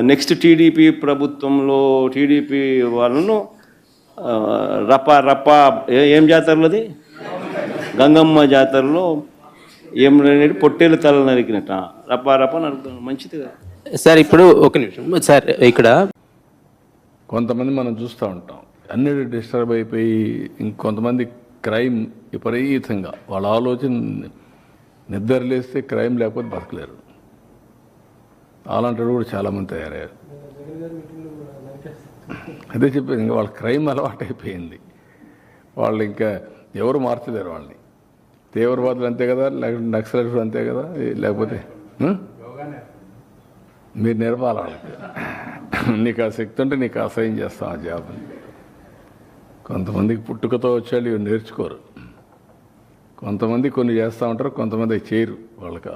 Next TDP ప్రభుత్వంలో TDP వాళ్ళను రప రప ఏ- జాతరలోది? గంగమ్మ జాతరలో ఏం అనేది పొట్టేలు తల నరికినట్ట రప రప నరుకుతాను మంచిది కదా? సార్ ఇప్పుడు ఒక నిమిషం. సార్ ఇక్కడ కొంతమంది మనం చూస్తూ ఉంటాం. అన్నిటి డిస్టర్బ్ అయిపోయి ఇంకొంతమంది క్రైమ్ విపరీతంగా. వాళ్ళ ఆలోచన నిద్ర లేస్తే క్రైమ్ లేకపోతే బతకలేరు. అలాంటి కూడా చాలామంది తయారయ్యారు. అదే చెప్పేది ఇంకా వాళ్ళ క్రైమ్ అలవాటు అయిపోయింది వాళ్ళు ఇంకా ఎవరు మార్చలేరు వాళ్ళని. తీవ్రవాదులు అంతే కదా లేకపోతే నక్సలైట్లు అంతే కదా లేకపోతే మీరు నేర్పాలి వాళ్ళకి? నీకు ఆ శక్తి ఉంటే నీకు అసహ్యం చేస్తాం ఆ జాబ్ని. కొంతమందికి పుట్టుకతో వచ్చాడు ఇవి నేర్చుకోరు. కొంతమంది కొన్ని చేస్తూ ఉంటారు కొంతమంది అవి చేయరు వాళ్ళకి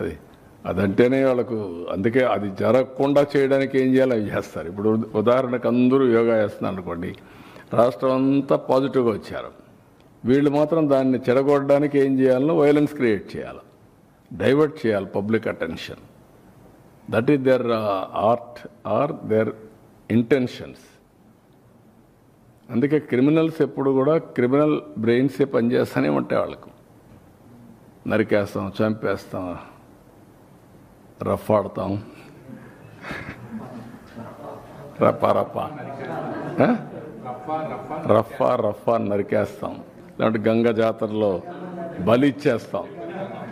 అది. అదంటేనే వాళ్ళకు అందుకే అది జరగకుండా చేయడానికి ఏం చేయాలో అవి చేస్తారు. ఇప్పుడు ఉదాహరణకు అందరూ యోగా చేస్తున్నారు అనుకోండి రాష్ట్రం అంతా పాజిటివ్గా వచ్చారు. వీళ్ళు మాత్రం దాన్ని చెడగొట్టడానికి ఏం చేయాలో వైలెన్స్ క్రియేట్ చేయాలి. డైవర్ట్ చేయాలి public attention. That is their art are their intentions. అందుకే క్రిమినల్స్ ఎప్పుడు కూడా క్రిమినల్ బ్రెయిన్సే పనిచేస్తూనే ఉంటాయి వాళ్ళకు. నరికేస్తాం చంపేస్తాం రఫ్ ఆడతాం రఫా. రఫా రఫా రఫా నరికేస్తాం. లేదంటే గంగ జాతరలో బలి ఇచ్చేస్తాం.